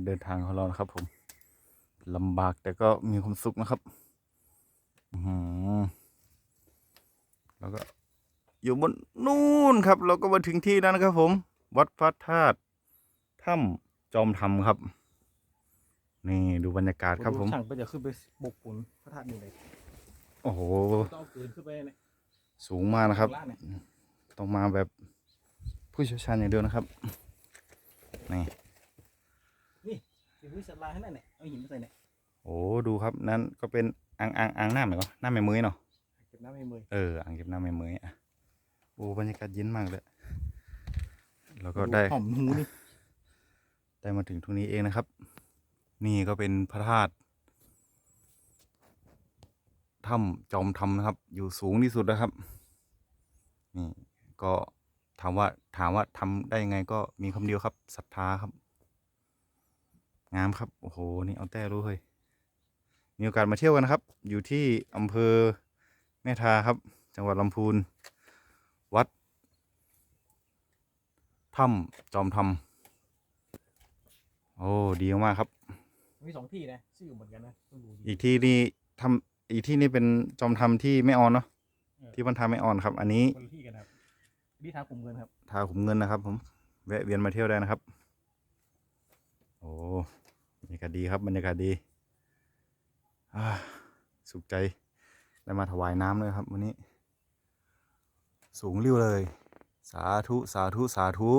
การเดินทางของเรานะครับ ผมลำบากแต่ก็มีความสุขนะครับอือหือแล้วก็ อยู่บนนู่นครับ เราก็มาถึงที่แล้วนะครับ ผม วัดพระธาตุถ้ำจอมธรรมครับ นี่ดูบรรยากาศครับผมช่างก็จะขึ้นไปบกปุนพระธาตุนี่เลยโอ้โหต้องเอาปืนขึ้นไปเนี่ยสูงมากนะครับข้างล่างเนี่ยต้องมาแบบผู้เชี่ยวชาญอย่างเดียวนะครับ นี่สิวิส ลาให้นั่นเนี่ยเอาหินมาใส่เนี่ยโอ้ดูครับนั่นก็เป็นอ่างอ่างอ่างน้ำไหมวะน้ำแม่มือเนาะเก็บน้ำให้มือเอออ่างเก็บน้ำแม่มืออะโอ้บรรยากาศเย็นมากเลยแล้วก็ได้หอมหูนี่ได้มาถึงตรงนี้เองนะครับ นี่ก็เป็นพระธาตุถ้ำจอมธรรมนะครับ อยู่สูงที่สุดนะครับนี่ก็ถามว่าถามว่าทำได้ยังไงก็มีคำเดียวครับศรัทธาครับ งามครับ โอ้โห นี่เอาแต่รู้เลยมีโอกาสมาเที่ยวกันนะครับ อยู่ที่อำเภอแม่ทาครับ จังหวัดลำพูน วัดถ้ำจอมธรรม โอ้ ดีมากๆครับ มีสองที่นะชื่อเหมือนกันนะต้องดูดีอีกที่นี่ทำอีกที่นี่เป็นจอมธรรมที่ไม่ออนเนาะเออที่บรรทาไม่ออนครับ อันนี้คนละที่กันครับนี่ทางกลุ่มเงินครับ ทาขุมเงินนะครับ ผม แวะเวียนมาเที่ยวได้นะครับโอ้บรรยากาศดีครับบรรยากาศดีอ่าสุขใจได้มาถวายน้ำเลยครับวันนี้ สูงริ้วเลย สาธุ สาธุ สาธุ